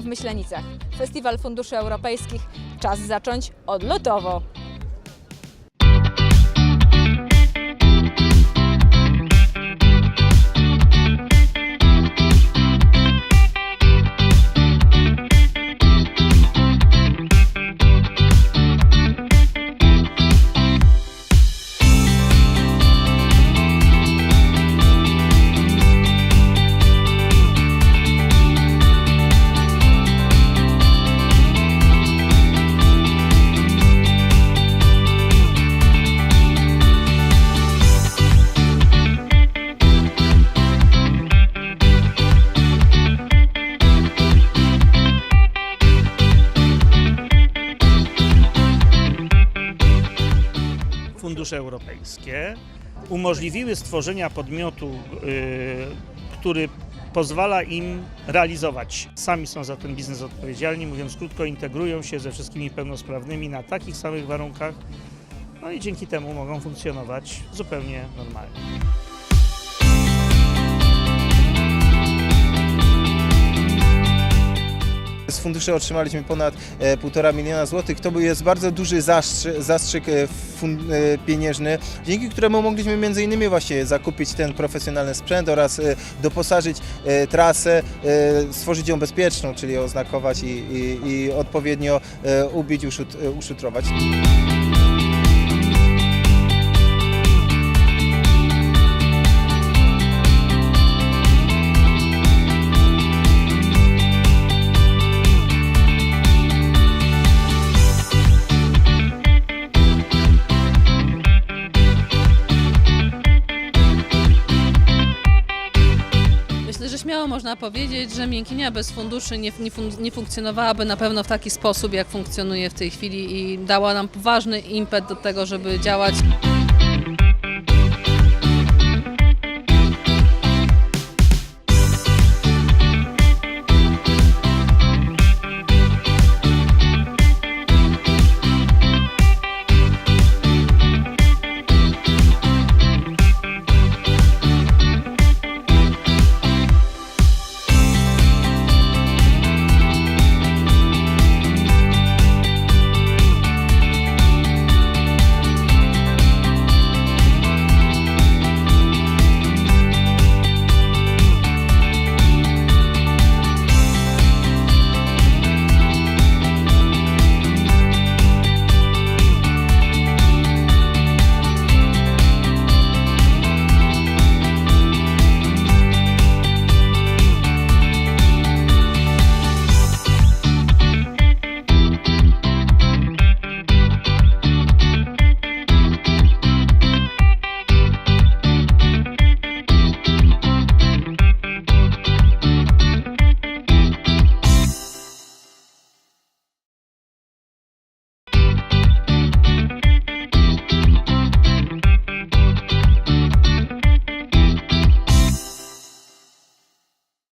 W Myślenicach. Festiwal Funduszy Europejskich. Czas zacząć odlotowo. Fundusze europejskie umożliwiły stworzenia podmiotu, y, który pozwala im realizować. Sami są za ten biznes odpowiedzialni, mówiąc krótko, integrują się ze wszystkimi pełnosprawnymi na takich samych warunkach, no i dzięki temu mogą funkcjonować zupełnie normalnie. Z funduszy otrzymaliśmy ponad e, 1,5 miliona złotych. To jest bardzo duży zastrzyk, zastrzyk e, e, pieniężny, dzięki któremu mogliśmy między innymi właśnie zakupić ten profesjonalny sprzęt oraz e, doposażyć e, trasę, e, stworzyć ją bezpieczną, czyli oznakować i, i, i odpowiednio e, ubić, uszut, e, uszutrować. Myślę, że śmiało można powiedzieć, że miękkinia bez funduszy nie, nie, fun- nie funkcjonowałaby na pewno w taki sposób, jak funkcjonuje w tej chwili i dała nam poważny impet do tego, żeby działać.